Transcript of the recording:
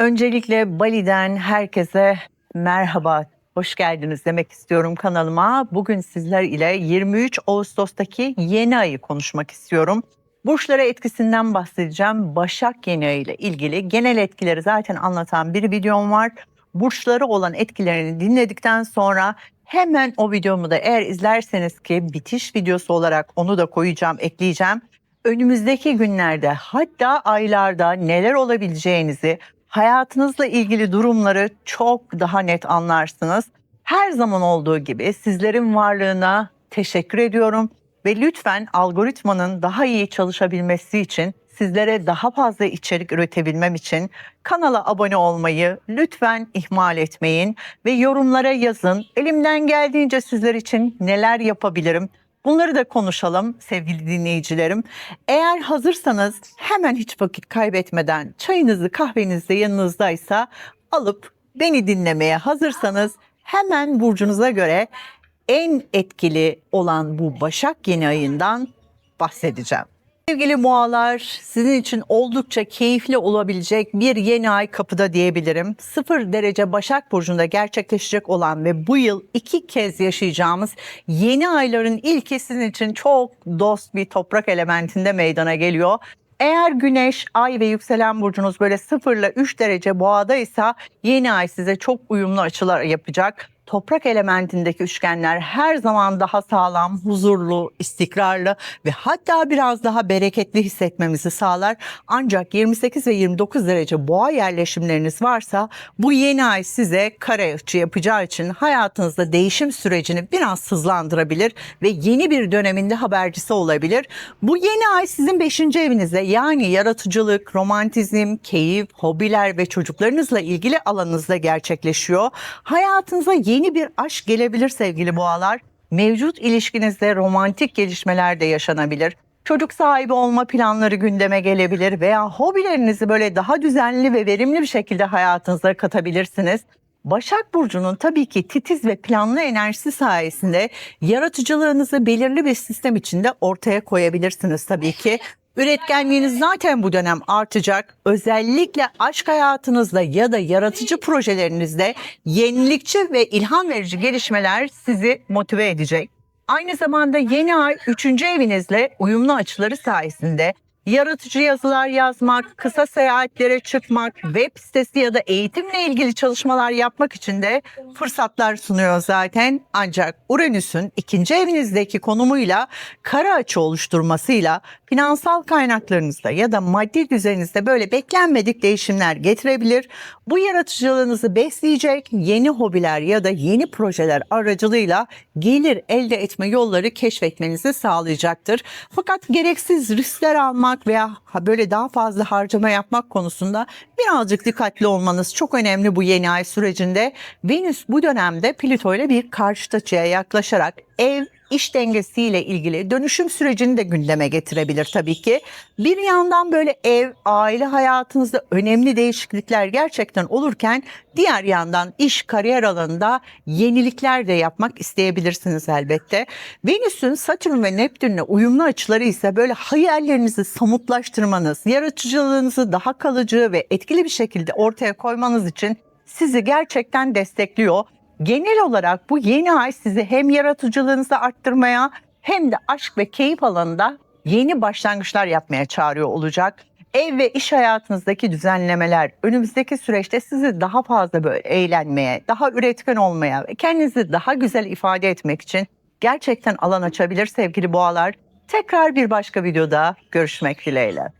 Öncelikle Bali'den herkese merhaba, hoş geldiniz demek istiyorum kanalıma. Bugün sizler ile 23 Ağustos'taki yeni ayı konuşmak istiyorum. Burçlara etkisinden bahsedeceğim. Başak yeni ayı ile ilgili genel etkileri zaten anlatan bir videom var. Burçları olan etkilerini dinledikten sonra hemen o videomu da eğer izlerseniz ki bitiş videosu olarak onu da koyacağım, ekleyeceğim. Önümüzdeki günlerde hatta aylarda neler olabileceğinizi, hayatınızla ilgili durumları çok daha net anlarsınız. Her zaman olduğu gibi sizlerin varlığına teşekkür ediyorum ve lütfen algoritmanın daha iyi çalışabilmesi için sizlere daha fazla içerik üretebilmem için kanala abone olmayı lütfen ihmal etmeyin ve yorumlara yazın. Elimden geldiğince sizler için neler yapabilirim? Bunları da konuşalım sevgili dinleyicilerim. Eğer hazırsanız hemen hiç vakit kaybetmeden çayınızı kahveniz de yanınızdaysa alıp beni dinlemeye hazırsanız hemen burcunuza göre en etkili olan bu Başak yeni ayından bahsedeceğim. Sevgili boğalar, sizin için oldukça keyifli olabilecek bir yeni ay kapıda diyebilirim. Sıfır derece Başak Burcu'nda gerçekleşecek olan ve bu yıl iki kez yaşayacağımız yeni ayların ilki sizin için çok dost bir toprak elementinde meydana geliyor. Eğer güneş, ay ve yükselen burcunuz böyle 0 ile 3 derece boğadaysa yeni ay size çok uyumlu açılar yapacak. Toprak elementindeki üçgenler her zaman daha sağlam, huzurlu, istikrarlı ve hatta biraz daha bereketli hissetmemizi sağlar. Ancak 28 ve 29 derece boğa yerleşimleriniz varsa bu yeni ay size kare açı yapacağı için hayatınızda değişim sürecini biraz hızlandırabilir ve yeni bir döneminde habercisi olabilir. Bu yeni ay sizin 5. evinizde yani yaratıcılık, romantizm, keyif, hobiler ve çocuklarınızla ilgili alanınızda gerçekleşiyor. Hayatınıza yeni bir aşk gelebilir sevgili boğalar. Mevcut ilişkinizde romantik gelişmeler de yaşanabilir. Çocuk sahibi olma planları gündeme gelebilir veya hobilerinizi böyle daha düzenli ve verimli bir şekilde hayatınıza katabilirsiniz. Başak Burcu'nun tabii ki titiz ve planlı enerjisi sayesinde yaratıcılığınızı belirli bir sistem içinde ortaya koyabilirsiniz tabii ki. Üretkenliğiniz zaten bu dönem artacak. Özellikle aşk hayatınızda ya da yaratıcı projelerinizde yenilikçi ve ilham verici gelişmeler sizi motive edecek. Aynı zamanda yeni ay 3. evinizle uyumlu açıları sayesinde yaratıcı yazılar yazmak, kısa seyahatlere çıkmak, web sitesi ya da eğitimle ilgili çalışmalar yapmak için de fırsatlar sunuyor zaten. Ancak Uranüs'ün ikinci evinizdeki konumuyla kara açı oluşturmasıyla finansal kaynaklarınızda ya da maddi düzeninizde böyle beklenmedik değişimler getirebilir. Bu yaratıcılığınızı besleyecek yeni hobiler ya da yeni projeler aracılığıyla gelir elde etme yolları keşfetmenizi sağlayacaktır. Fakat gereksiz riskler almak veya böyle daha fazla harcama yapmak konusunda birazcık dikkatli olmanız çok önemli bu yeni ay sürecinde. Venüs bu dönemde Plüto ile bir karşıt açıya yaklaşarak ev iş dengesiyle ilgili dönüşüm sürecini de gündeme getirebilir tabii ki. Bir yandan böyle ev, aile hayatınızda önemli değişiklikler gerçekten olurken diğer yandan iş, kariyer alanında yenilikler de yapmak isteyebilirsiniz elbette. Venüs'ün Satürn ve Neptün'le uyumlu açıları ise böyle hayallerinizi somutlaştırmanız, yaratıcılığınızı daha kalıcı ve etkili bir şekilde ortaya koymanız için sizi gerçekten destekliyor. Genel olarak bu yeni ay sizi hem yaratıcılığınızı arttırmaya hem de aşk ve keyif alanında yeni başlangıçlar yapmaya çağırıyor olacak. Ev ve iş hayatınızdaki düzenlemeler önümüzdeki süreçte sizi daha fazla böyle eğlenmeye, daha üretken olmaya ve kendinizi daha güzel ifade etmek için gerçekten alan açabilir sevgili boğalar. Tekrar bir başka videoda görüşmek dileğiyle.